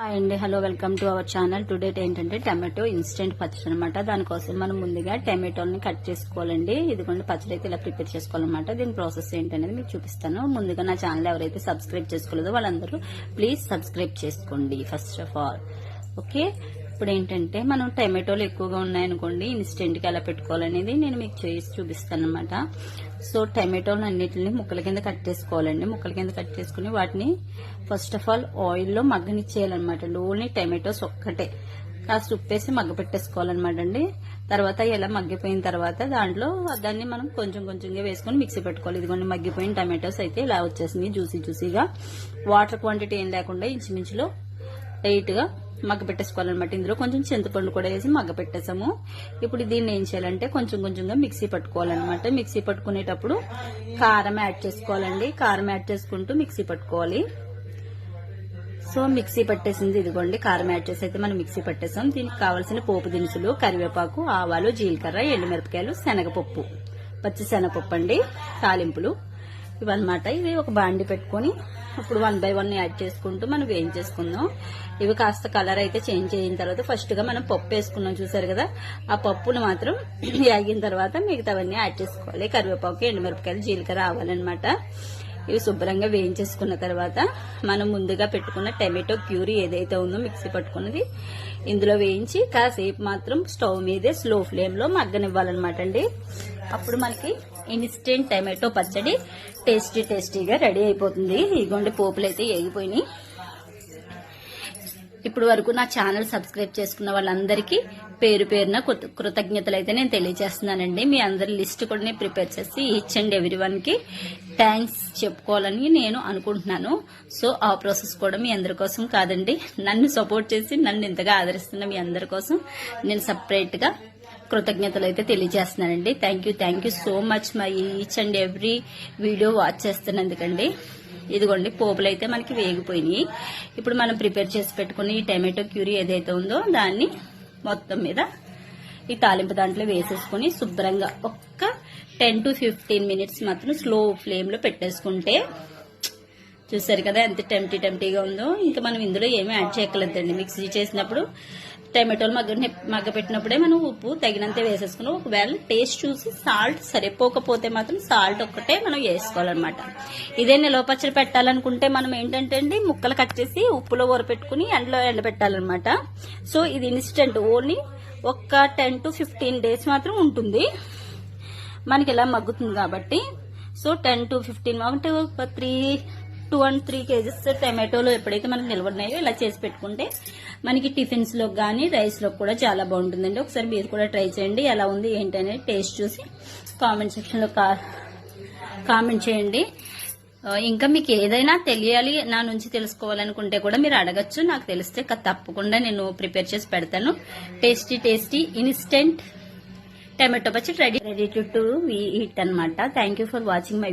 Hi అండి. Hello welcome to our channel. Today ఏంటంటే tomato instant పచ్చడి అనమాట దానికోసం మనం ముందుగా టమాటోని కట్ చేసుకోవాలండి. ఇదిగోండి పచ్చడి అయితే ఇలా ప్రిపేర్ చేసుకోవాలన్నమాట. దీని ప్రాసెస్ ఏంటనేది మీకు చూపిస్తాను. ముందుగా నా ఛానల్ ఎవరైతే సబ్స్క్రైబ్ చేసుకోలేదో వాళ్ళందరూ ప్లీజ్ సబ్స్క్రైబ్ చేసుకోండి ఫస్ట్ ఆఫ్ ఆల్. ఓకే? ఇప్పుడు ఏంటంటే మనం టమాటోలు ఎక్కువగా ఉన్నాయనుకోండి ఇన్స్టెంట్కి ఎలా పెట్టుకోవాలనేది నేను మీకు చేసి చూపిస్తాను అనమాట సో టమాటోలు అన్నిటిని ముక్కల కింద కట్ చేసుకోవాలండి. ముక్కల కింద కట్ చేసుకుని వాటిని ఫస్ట్ ఆఫ్ ఆల్ ఆయిల్లో మగ్గనిచ్చేయాలన్నమాట. అండి ఓన్లీ టమాటోస్ ఒక్కటే. కాస్త ఉప్పేసి మగ్గ పెట్టేసుకోవాలన్నమాట అండి. తర్వాత ఇలా మగ్గిపోయిన తర్వాత దాంట్లో దాన్ని మనం కొంచెం కొంచెంగా వేసుకొని మిక్సీ పెట్టుకోవాలి. ఇదిగోండి మగ్గిపోయిన టమాటోస్ అయితే ఇలా వచ్చేసింది జ్యూసీ జ్యూసీగా. వాటర్ క్వాంటిటీ ఏం లేకుండా ఇంచుమించులో లైట్గా మగ్గ పెట్టేసుకోవాలన్నమాట ఇందులో కొంచెం చింతపండు కూడా వేసి మగ్గ పెట్టేసాము. ఇప్పుడు దీన్ని ఏం చేయాలంటే కొంచెం కొంచెంగా మిక్సీ పట్టుకోవాలన్నమాట. మిక్సీ పట్టుకునేటప్పుడు కారం యాడ్ చేసుకోవాలండి. కారం యాడ్ చేసుకుంటూ మిక్సీ పట్టుకోవాలి. సో మిక్సీ పట్టేసింది ఇదిగోండి. కారం యాడ్ చేసి అయితే మనం మిక్సీ పట్టేసాం. దీనికి కావాల్సిన పోపు దినుసులు కరివేపాకు ఆవాలు జీలకర్ర ఎండుమిరపకాయలు శనగపప్పు. పచ్చి శనగపప్పు అండి. తాలింపులు. ఇవన్నమాట. ఇవి ఒక బాండి పెట్టుకొని ఇప్పుడు వన్ బై వన్ యాడ్ చేసుకుంటూ మనం వేయించేసుకుందాం ఇవి కాస్త కలర్ అయితే చేంజ్ అయిన తర్వాత ఫస్ట్గా మనం పప్పు వేసుకున్నాం చూసారు కదా? ఆ పప్పును మాత్రం వేగిన తర్వాత మిగతావన్నీ యాడ్ చేసుకోవాలి. కరివేపాకు ఎండుమిరపకాయలు జీలకర్ర ఆవాలన్నమాట. ఇవి శుభ్రంగా వేయించేసుకున్న తర్వాత మనం ముందుగా పెట్టుకున్న టమాటో ప్యూరీ ఏదైతే ఉందో మిక్సీ పట్టుకున్నది ఇందులో వేయించి కాసేపు మాత్రం స్టవ్ మీదే స్లో ఫ్లేమ్లో మగ్గనివ్వాలన్నమాట అండి. అప్పుడు మనకి ఇన్స్టెంట్ టమాటో పచ్చడి టేస్టీ టేస్టీగా రెడీ అయిపోతుంది. ఇదిగోండి పోపులు అయితే వేగిపోయినాయి ఇప్పుడు వరకు నా ఛానల్ సబ్స్క్రైబ్ చేసుకున్న వాళ్ళందరికీ పేరు పేరున కృతజ్ఞతలు అయితే నేను తెలియజేస్తున్నానండి. మీ అందరి లిస్ట్ కూడా నేను ప్రిపేర్ చేసి ఈచ్ అండ్ ఎవ్రీ వన్కి థ్యాంక్స్ చెప్పుకోవాలని నేను అనుకుంటున్నాను. సో ఆ ప్రాసెస్ కూడా మీ అందరి కోసం కాదండి. నన్ను సపోర్ట్ చేసి నన్ను ఇంతగా ఆదరిస్తున్న మీ అందరి కోసం నేను సపరేట్గా కృతజ్ఞతలు అయితే తెలియజేస్తున్నానండి. Thank you thank you so much my each and every video watch చేస్తున్నందుకండి. ఇదిగోండి పోపులు అయితే మనకి వేగిపోయినాయి. ఇప్పుడు మనం ప్రిపేర్ చేసి పెట్టుకుని ఈ టమాటో క్యూరీ ఏదైతే ఉందో దాన్ని మొత్తం మీద ఈ తాలింపు దాంట్లో వేసేసుకుని శుభ్రంగా ఒక్క టెన్ టు ఫిఫ్టీన్ మినిట్స్ మాత్రం స్లో ఫ్లేమ్లో పెట్టేసుకుంటే చూసారు కదా ఎంత టెంప్టీ టెంప్టీగా ఉందో. ఇంకా మనం ఇందులో ఏమీ యాడ్ చేయక్కర్లేదండి. మిక్సీ చేసినప్పుడు టమాటోలు మగ్గ మగ్గపెట్టినప్పుడే మనం ఉప్పు తగినంత వేసేసుకుని ఒకవేళ టేస్ట్ చూసి సాల్ట్ సరిపోకపోతే మాత్రం సాల్ట్ ఒక్కటే మనం వేసుకోవాలన్నమాట. ఇదే నిలవ పచ్చడి పెట్టాలనుకుంటే మనం ఏంటంటే అండి ముక్కలు కట్ చేసి ఉప్పులో ఊరపెట్టుకుని ఎండలో ఎండబెట్టాలన్నమాట సో ఇది ఇన్స్టెంట్ ఓన్లీ ఒక్క టెన్ టు ఫిఫ్టీన్ డేస్ మాత్రం ఉంటుంది. మనకి ఇలా మగ్గుతుంది కాబట్టి సో టెన్ టు ఫిఫ్టీన్ అంటే ఒక three two and three kgs టమాటోలు ఎప్పుడైతే మనకు నిలబడినాయో ఇలా చేసి పెట్టుకుంటే మనకి టిఫిన్స్లో కానీ రైస్లో కూడా చాలా బాగుంటుందండి. ఒకసారి మీరు కూడా ట్రై చేయండి. ఎలా ఉంది ఏంటి అనేది టేస్ట్ చూసి కామెంట్ సెక్షన్లో కామెంట్ చేయండి. ఇంకా మీకు ఏదైనా తెలియాలి నా నుంచి తెలుసుకోవాలనుకుంటే కూడా మీరు అడగచ్చు. నాకు తెలిస్తే తప్పకుండా నేను ప్రిపేర్ చేసి పెడతాను. టేస్టీ టేస్టీ ఇన్స్టెంట్ టమాటో పచ్చి రెడీ. రెడీ టు ఈట్ అనమాట thank you for watching my